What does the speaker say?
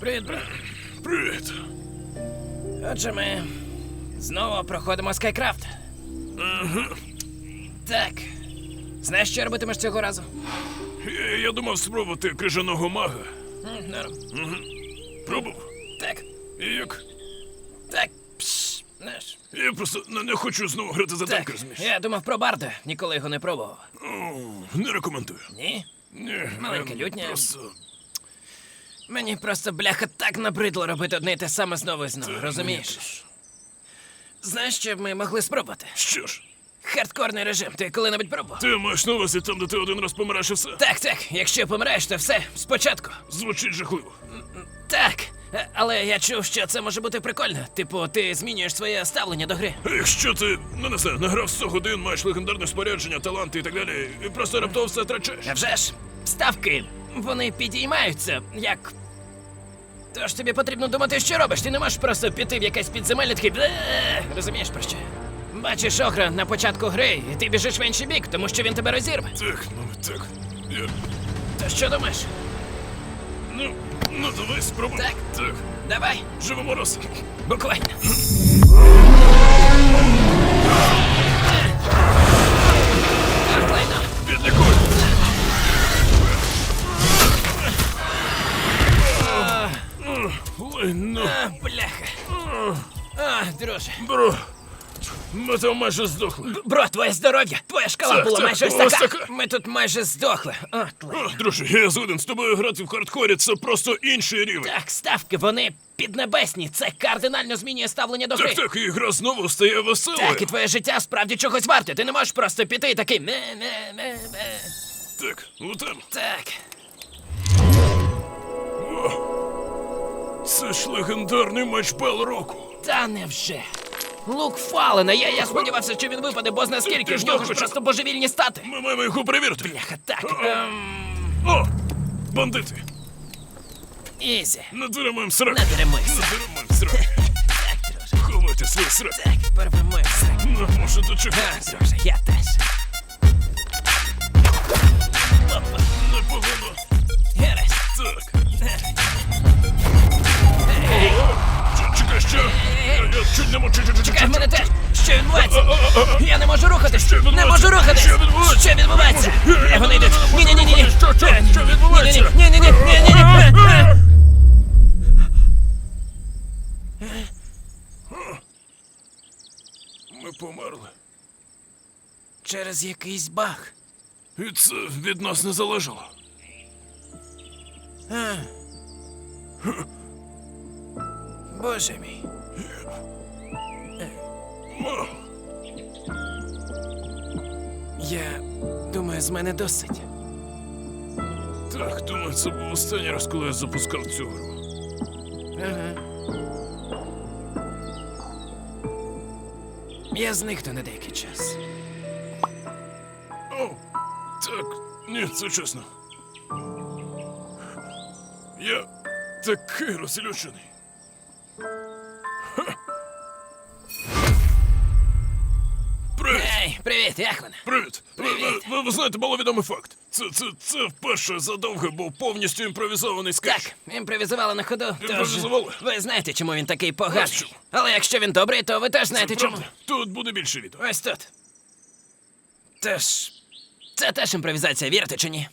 Привіт, брат. Привіт. Отже, ми знову проходимо Скайкрафт. Так. Знаєш, що робитимеш цього разу? Я, я думав спробувати крижаного мага. М, Норм. Пробував. Так, І як? так. Пш, знаєш. Я просто не, не хочу знову грати за Так, танк, розумієш? я думав про Барда, ніколи його не пробував. О, не рекомендую. Ні? Ні, Маленька ем, лютня. Просто... Мені просто бляха так набридло робити одне й те саме знову і знову, розумієш? Знаєш, що б ми могли спробувати? Що ж, Хардкорний режим, ти коли-небудь пробував? ти маєш на увазі там, де ти один раз помираєш і все? Так, так, якщо помираєш, то все спочатку. Звучить жахливо. Так, е, але я чув, що це може бути прикольно. Типу, ти змінюєш своє ставлення до гри. Якщо ти, ну не знаю, награв 100 годин, маєш легендарне спорядження, таланти і так далі, і просто раптово все втрачаєш. А вже ж, ставки, вони підіймаються, як. Тож тобі потрібно думати, що робиш. Ти не можеш просто піти в якесь підземелля такий. «Бле». Розумієш про що? Бачиш огра на початку гри, і ти біжиш в інший бік, тому що він тебе розірве. Так, ну так. Я... То що думаєш? Ну, ну давай спробуй. Так. Так. Давай, Живемо раз. буквально. Лайно. А, бляха. А, друже. Бро. Ми там майже здохли. Бро, твоє здоров'я, твоя шкала Так, була так, майже ось ось така. така. Ми тут майже здохли. От. О, друже, я згоден з тобою грати в хардкорі, це просто інший рівень. Так, ставки, вони піднебесні. Це кардинально змінює ставлення до гри. Так, так, і гра знову стає веселою. Так, і твоє життя справді чогось варте. Ти не можеш просто піти і такий ме-ме-ме-ме. Так, у там. Так. Ж легендарний матч Бел року. Та невже. Лук Фалена, я, я сподівався, що він випаде, бо зна скільки Ти в ж нього ж просто божевільні стати. Ми маємо його перевірити. Бляха, так. Ем... О! Бандити! Ізі. Надиримаємо срак. Надеремося. Надиримаємо срак. Так, друже. Ховайте свій срак. Так, порвемося. Ну, може дочекатися. друже, я теж. Чекай, в мене теж. Що відбувається? А-а-а. Я не можу рухатись! Не можу рухатись! Що відбувається? Вони йдуть. Ні, ні, ні, ні. Що, що? Що відбувається? Ні-ні-ні! Ні-ні-ні! Ми померли. Через якийсь баг. І це від нас не залежало. А. Боже мій. Я думаю, з мене досить. Так, думаю, це був останній раз, коли я запускав цю гру. Ага. Я зникну на деякий час. О, так, ні, це чесно. Я такий розлючений. Привіт! Як вона? Привіт! Ви, ви, ви, ви знаєте маловідомий факт. Це, це, це вперше задовго був повністю імпровізований скетч. Так, імпровізували на ходу. Тож ви знаєте, чому він такий поганий. Але якщо він добрий, то ви теж знаєте Це чому. правда. Тут буде більше відео. Ось тут. Тож, це теж імпровізація, вірте чи ні?